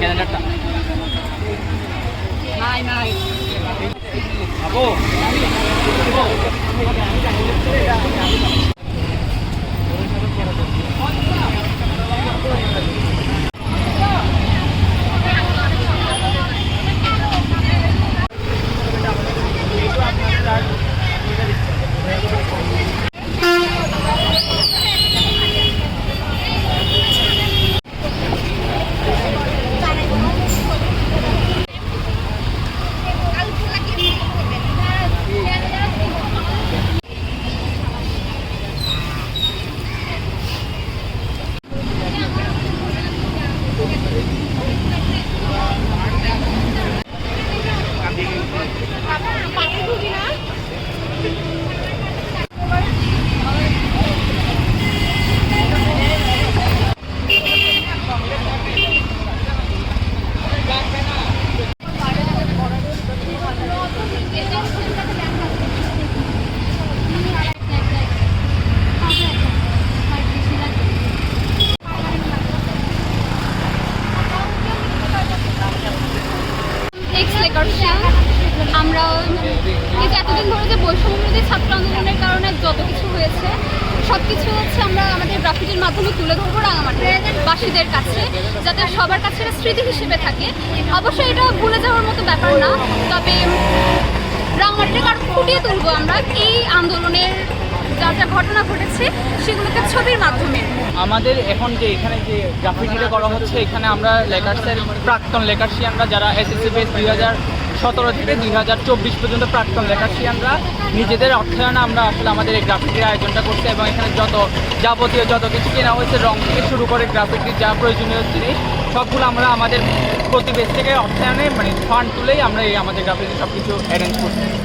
ক্যালেন্ডারটা নাই নাই Okay. আমরা এই যে এতদিন ধরে যে বৈষম্য বিরোধী ছাত্র আন্দোলনের কারণে যত কিছু হয়েছে সব কিছু হচ্ছে আমরা আমাদের গ্রাফিটির মাধ্যমে তুলে ধরবো রাঙামাটির বাসীদের কাছে, যাতে সবার কাছে এটা স্মৃতি হিসেবে থাকে। অবশ্যই এটা ভুলে যাওয়ার মতো ব্যাপার না, তবে রাঙামাটিকে আরও ফুটিয়ে তুলবো আমরা? এই আন্দোলনের যা যা ঘটনা ঘটেছে, সেগুলোকে ছবির মাধ্যমে। আমাদের এখন যে এখানে যে গ্রাফিটিটা করা হচ্ছে, এখানে আমরা লেকার্সের প্রাক্তন লেকার্সিয়ানরা যারা এসএসসি বেস দুই হাজার সতেরো থেকে দুই হাজার চব্বিশ পর্যন্ত প্রাক্তন আমরা। নিজেদের অর্থায়নে আমরা আসলে আমাদের এই গ্রাফিকের আয়োজনটা করছি এবং এখানে যত যাবতীয় যত কিছু কেনা হয়েছে, রং থেকে শুরু করে গ্রাফিকটির যা প্রয়োজনীয় জিনিস, সবগুলো আমরা আমাদের প্রতিবেশ থেকে অর্থায়নে মানে ফান্ড তুলেই আমরা এই আমাদের গ্রাফিকে সব কিছু অ্যারেঞ্জ করছি।